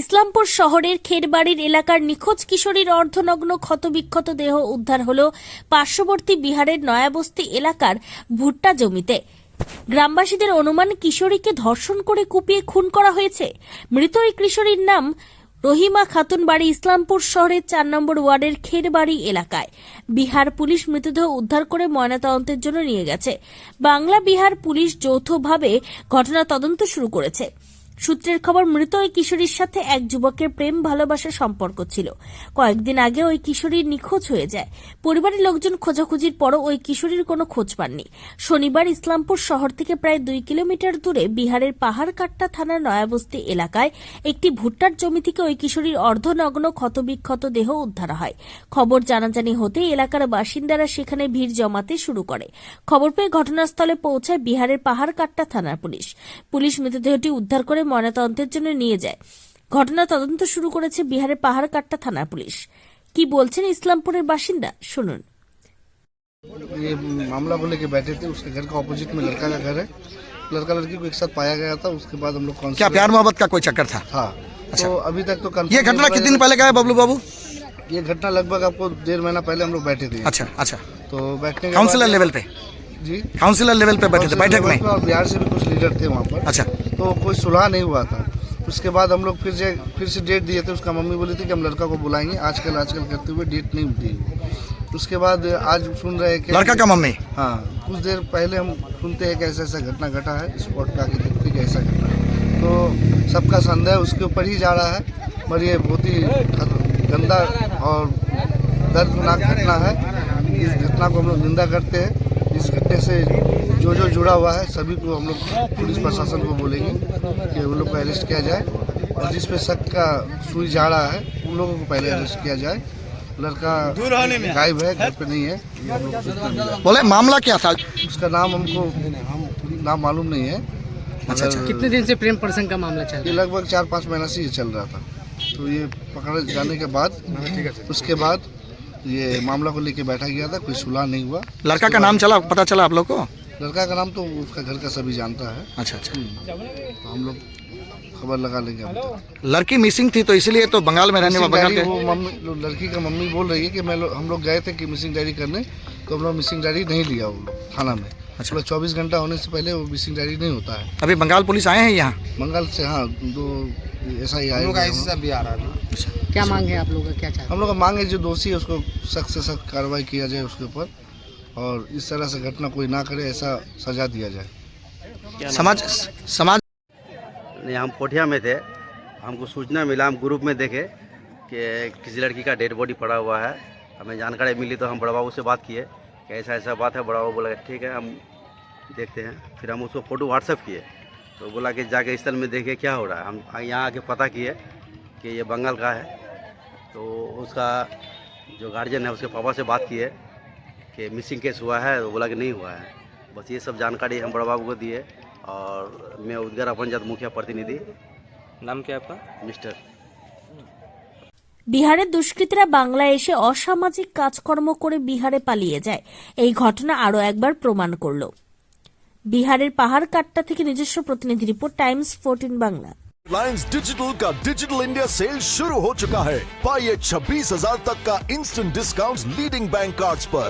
ইসলামপুর শহরের খেরবাড়ির এলাকার নিখোঁজ কিশোরীর অর্ধনগ্ন ক্ষতবিক্ষত দেহ উদ্ধার হল পার্শ্ববর্তী বিহারের নয়াবস্তি এলাকার ভুট্টা জমিতে। গ্রামবাসীদের অনুমান, কিশোরীকে ধর্ষণ করে কুপিয়ে খুন করা হয়েছে। মৃত এই কিশোরীর নাম রহিমা খাতুন, বাড়ি ইসলামপুর শহরের চার নম্বর ওয়ার্ডের খেরবাড়ি এলাকায়। বিহার পুলিশ মৃতদেহ উদ্ধার করে ময়নাতদন্তের জন্য নিয়ে গেছে। বাংলা বিহার পুলিশ যৌথভাবে ঘটনা তদন্ত শুরু করেছে। সূত্রের খবর, মৃত ওই কিশোরীর সাথে এক যুবকের প্রেম, ভালোবাসার সম্পর্ক ছিল। কয়েকদিন আগে ওই কিশোরী নিখোঁজ হয়ে যায়। পরিবারের লোকজন খোঁজাখুঁজির পরও ওই কিশোরীর কোনো খোঁজ পাননি। শনিবার ইসলামপুর শহর থেকে প্রায় দুই কিলোমিটার দূরে বিহারের পাহাড়কাট্টা থানার নয়াবস্তি এলাকায় একটি ভুট্টার জমি থেকে ওই কিশোরীর অর্ধনগ্ন ক্ষতবিক্ষত দেহ উদ্ধার হয়। খবর জানাজানি হতেই এলাকার বাসিন্দারা সেখানে ভিড় জমাতে শুরু করে। খবর পেয়ে ঘটনাস্থলে পৌঁছায় বিহারের পাহাড়কাট্টা থানার পুলিশ। পুলিশ মৃতদেহটি উদ্ধার করে ময়নাতদন্তের জন্য নিয়ে যায় ঘটনা তদন্ত শুরু করেছে বিহারের পাহাড়কাট্টা থানার পুলিশ কি বলছেন ইসলামপুরের বাসিন্দা শুনুন ये मामला को लेके बैठे थे उसके घर का ऑपोजिट में लड़का का घर है लड़का लड़की को एक साथ पाया गया था उसके बाद हम लोग कौन क्या प्यार मोहब्बत का कोई चक्कर था था अच्छा। तो अभी तक तो confirm ये नहीं घटना हुआ कितने है। दिन पहले का है बबलू बाबू ये घटना लगभग आपको डेढ़ महीना पहले हम लोग बैठे थे अच्छा अच्छा तो बैठने के काउंसिलर बाद- लेवल पे जी काउंसिलर लेवल पे बैठे थे काउंसिलर बैठक लेवल में पे और बिहार से भी कुछ लीडर थे वहाँ पर अच्छा तो कोई सुलह नहीं हुआ था। उसके बाद हम लोग फिर से फिर से डेट दिए थे। उसका मम्मी बोली थी कि हम लड़का को बुलाएँगे। आजकल आजकल करते हुए डेट नहीं दी उसके बाद आज सुन रहे हैं कि लड़का का मम्मी? हाँ कुछ देर पहले हम सुनते हैं कि ऐसा ऐसा घटना घटा है। स्पॉट पे आके देखते हैं कि ऐसा घटना है। तो सबका संदेह उसके ऊपर ही जा रहा है। पर ये बहुत ही गंदा और दर्दनाक घटना है। इस घटना को हम लोग निंदा करते हैं। इस घटने से जो जो जुड़ा हुआ है सभी को हम लोग पुलिस प्रशासन को बोलेंगे कि उन लोग को अरेस्ट किया जाए और जिस पे शक का सुई जा रहा है उन लोगों को पहले अरेस्ट किया जाए। लड़का गायब है घर पे नहीं है। बोले मामला क्या था? उसका नाम हमको नाम मालूम नहीं है। अच्छा, अच्छा। कितने दिन से प्रेम प्रसंग का मामला चल ये लगभग चार पाँच महीना से ये चल रहा था। तो ये पकड़े जाने के बाद उसके बाद ये मामला को लेके बैठा गया था कोई सुलह नहीं हुआ। लड़का का नाम चला पता चला आप लोग को? लड़का का नाम तो उसका घर का सभी जानता है। अच्छा अच्छा। तो हम लोग खबर लगा लेंगे तक। लड़की मिसिंग थी तो इसलिए तो बंगाल में रहने मिसिंग वाले बंगाल डायरी के वो मम्मी लड़की का मम्मी बोल रही है कि मैं लो- हम लोग गए थे कि मिसिंग डायरी करने तो हम लोग मिसिंग डायरी नहीं लिया वो लोग थाना में। अच्छा। मतलब चौबीस घंटा होने से पहले वो मिसिंग डायरी नहीं होता है। अभी बंगाल पुलिस आए हैं यहाँ? बंगाल से हाँ दो ऐसा ही आएगा क्या मांग है आप लोग का क्या चाहते हम लोग का मांग है जो दोषी है उसको सख्त से सख्त कार्रवाई किया जाए उसके ऊपर। और इस तरह से घटना कोई ना करे ऐसा सजा दिया जाए। समाज समाज नहीं हम कोठिया में थे। हमको सूचना मिला हम ग्रुप में देखे कि किसी लड़की का डेड बॉडी पड़ा हुआ है। हमें जानकारी मिली तो हम बड़ा बाबू से बात किए कि ऐसा ऐसा बात है। बड़ा बाबू बोला ठीक है हम देखते हैं। फिर हम उसको फ़ोटो व्हाट्सअप किए। तो बोला कि जाके स्थल में देखे क्या हो रहा है। हम यहाँ आके पता किए कि ये बंगाल का है। तो उसका जो गार्जियन है उसके पापा से बात किए। कि मिसिंग केस हुआ है तो बोला कि नहीं हुआ है बस ये सब जानकारी हम बड़ा बाबू को दिए और मैं उदगार पंचायत मुखिया प्रतिनिधि नाम क्या है आपका मिस्टर বিহারের দুষ্কৃতীরা বাংলায় এসে অসামাজিক কাজকর্ম করে বিহারে পালিয়ে যায় এই ঘটনা আরও একবার প্রমাণ করল বিহারের পাহাড় কাট্টা থেকে নিজস্ব প্রতিনিধি report Times fourteen Bangla Reliance digital का डिजिटल इंडिया सेल शुरू हो चुका है पाइए छब्बीस हजार तक का instant discount leading bank cards पर